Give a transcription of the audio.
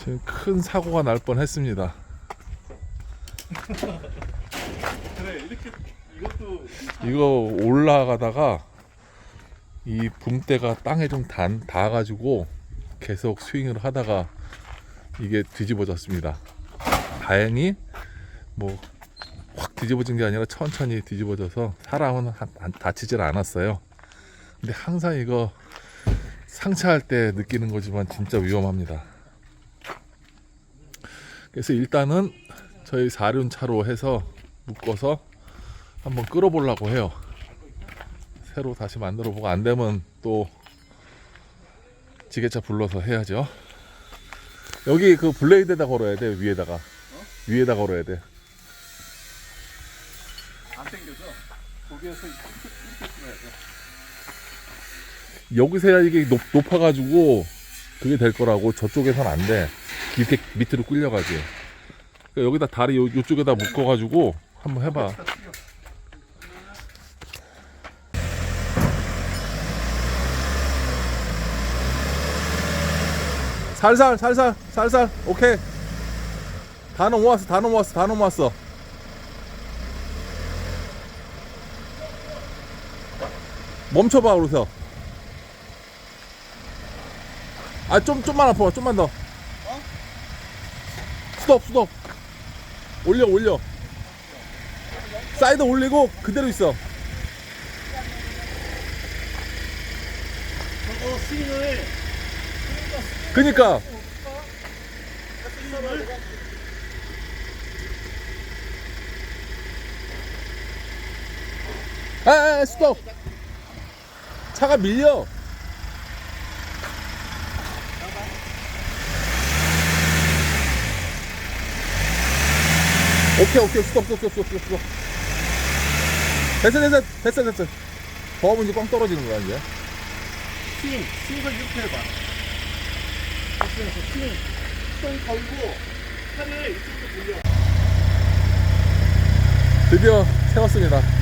지금 큰 사고가 날 뻔했습니다. 그래 이렇게 이것도 이거 올라가다가 이 붕대가 땅에 좀 단, 닿아가지고 계속 스윙을 하다가 이게 뒤집어졌습니다. 다행히 뭐 확 뒤집어진 게 아니라 천천히 뒤집어져서 사람은 다치질 않았어요. 근데 항상 이거 상차할 때 느끼는 거지만 진짜 위험합니다. 그래서 일단은 저희 사륜차로 해서 묶어서 한번 끌어보려고 해요. 새로 다시 만들어 보고 안 되면 또 지게차 불러서 해야죠. 여기 그 블레이드에다 걸어야 돼 위에다가 위에다 걸어야 돼. 안 당겨져. 거기에서 이렇게 끊어야 돼. 여기서 해야 이게 높, 높아가지고 그게 될 거라고 저쪽에선 안 돼. 이렇게 밑으로 끌려가지. 그러니까 여기다 다리 요, 요쪽에다 묶어가지고 한번 해봐. 살살 살살 살살. 오케이. 다 넘어왔어 다 넘어왔어 다 넘어왔어. 멈춰봐 그러세요. 아좀 좀만 앞으로 좀만 더 스톱 스톱 올려 올려. 사이드 올리고 그대로 있어. 저거 스윙을 그니까. 아, 아 스톱. 차가 밀려 오케이 오케이. 스톱 스톱 스톱 스톱 스톱. 됐어 됐어 됐어 됐어. 더 하면 이제 꽝 떨어지는 거야 이제. 스윙 스윙을 이렇게 해봐. 그래서 스윙 스윙. 걸고 팔을 이쪽으로 돌려. 드디어 세웠습니다